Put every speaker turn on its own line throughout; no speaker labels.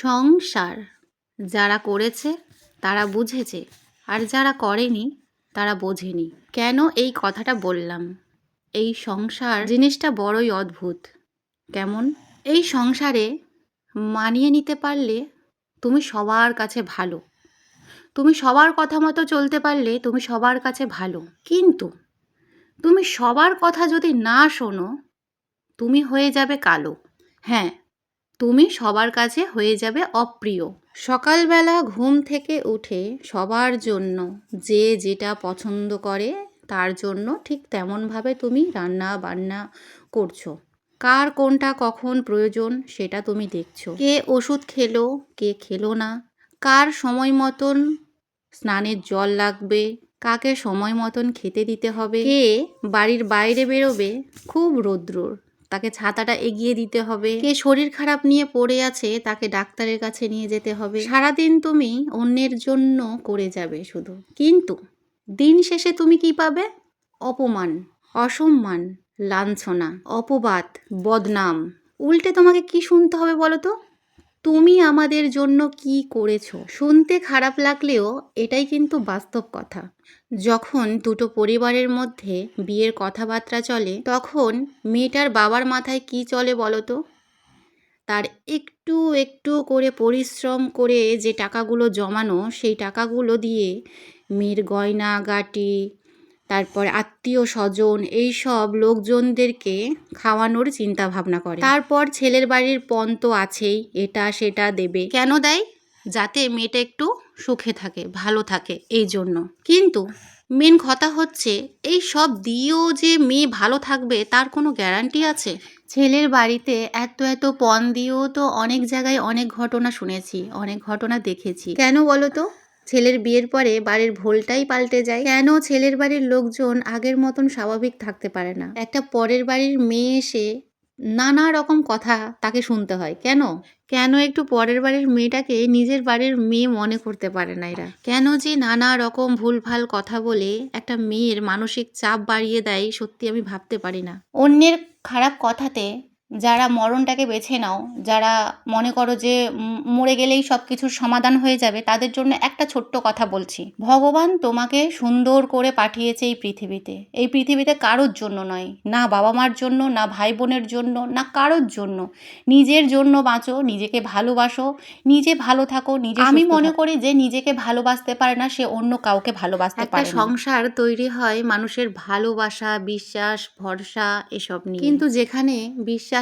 সংসার যারা করেছে, তারা বুঝেছে, আর যারা করেনি, তারা বোঝেনি। কেন এই কথাটা বললাম? এই সংসার জিনিসটা বড়ই অদ্ভুত। কেমন? এই সংসারে মানিয়ে নিতে পারলে তুমি সবার কাছে ভালো। তুমি সবার কথা মতো চলতে পারলে তুমি সবার কাছে ভালো। কিন্তু তুমি সবার কথা যদি না শোনো, তুমি হয়ে যাবে কালো। হ্যাঁ তুমি সবার কাছে হয়ে যাবে অপ্রিয়। সকালবেলা ঘুম থেকে উঠে সবার জন্য যে যেটা পছন্দ করে তার জন্য ঠিক তেমনভাবে তুমি রান্না বান্না করছ। কার কোনটা কখন প্রয়োজন সেটা তুমি দেখছ। কে ওষুধ খেলো, কে খেলো না, কার সময় মতন স্নানের জল লাগবে, কাকে সময় মতন খেতে দিতে হবে, কে বাড়ির বাইরে বেরোবে, খুব রৌদ্রর। তাকে ছাতাটা এগিয়ে দিতে হবে। কে শরীর খারাপ নিয়ে পড়ে আছে, তাকে ডাক্তারের কাছে নিয়ে যেতে হবে। সারাদিন তুমি অন্যের জন্য করে যাবে শুধু। কিন্তু দিন শেষে তুমি কি পাবে? অপমান, অসম্মান, লাঞ্ছনা, অপবাদ, বদনাম। উল্টে তোমাকে কি শুনতে হবে বলো তো? তুমি আমাদের জন্য কি করেছ? শুনতে খারাপ লাগলেও এটাই কিন্তু বাস্তব কথা। যখন দুটো পরিবারের মধ্যে বিয়ের কথাবার্তা চলে, তখন মেয়েটার বাবার মাথায় কি চলে বলো তো? তার একটু একটু করে পরিশ্রম করে যে টাকাগুলো জমানো, সেই টাকাগুলো দিয়ে মেয়ের গয়না, গাটি তারপর আত্মীয় স্বজন, এই সব লোকজনদেরকে খাওয়ানোর চিন্তা ভাবনা করে। তারপর ছেলের বাড়ির পণ তো আছেই, এটা সেটা দেবে। কেন দেয়? যাতে মেয়েটা একটু সুখে থাকে, ভালো থাকে, এই জন্য। কিন্তু মেন কথা হচ্ছে, এই সব দিয়েও যে মেয়ে ভালো থাকবে, তার কোনো গ্যারান্টি আছে? ছেলের বাড়িতে এত এত পণ দিয়েও তো অনেক জায়গায় অনেক ঘটনা শুনেছি, অনেক ঘটনা দেখেছি। কেন বলো তো? ছেলের বিয়ের পরে বাড়ির ভোলটাই পাল্টে যায়। কেন ছেলের বাড়ির লোকজন আগের মতন স্বাভাবিক থাকতে পারে না? একটা পরের বাড়ির মেয়ে এসে নানা রকম কথা তাকে শুনতে হয়। কেন? কেন একটু পরের বাড়ির মেয়েটাকে নিজের বাড়ির মেয়ে মনে করতে পারে না এরা? কেন যে নানা রকম ভুলভাল কথা বলে একটা মেয়ের মানসিক চাপ বাড়িয়ে দেয় সত্যি আমি ভাবতে পারি না। অন্যের খারাপ কথাতে যারা মরণটাকে বেছে নাও যারা মনে করো যে মরে গেলেই সব কিছুর সমাধান হয়ে যাবে তাদের জন্য একটা ছোট্ট কথা বলছি। ভগবান তোমাকে সুন্দর করে পাঠিয়েছে এই পৃথিবীতে। এই পৃথিবীতে কারোর জন্য নয় না বাবা মার জন্য না ভাই বোনের জন্য না কারোর জন্য। নিজের জন্য বাঁচো নিজেকে ভালোবাসো নিজে ভালো থাকো নিজে আমি মনে করি যে নিজেকে ভালোবাসতে পারে না সে অন্য কাউকে ভালোবাসতে পারে একটা সংসার তৈরি হয় মানুষের ভালোবাসা বিশ্বাস ভরসা এসব নিয়ে। কিন্তু যেখানে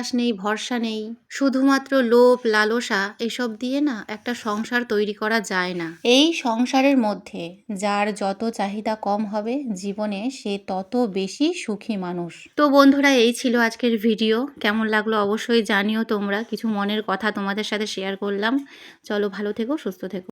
বিশ্বাস নেই, ভরসা নেই। শুধুমাত্র লোভ, লালসা এসব দিয়ে না একটা সংসার তৈরি করা যায় না। এই সংসারের মধ্যে যার যত চাহিদা কম হবে জীবনে সে তত বেশি সুখী মানুষ। তো বন্ধুরা, এই ছিল আজকের ভিডিও। কেমন লাগল অবশ্যই জানিও তোমরা। কিছু মনের কথা তোমাদের সাথে শেয়ার করলাম। চলো ভালো থেকো, সুস্থ থেকো।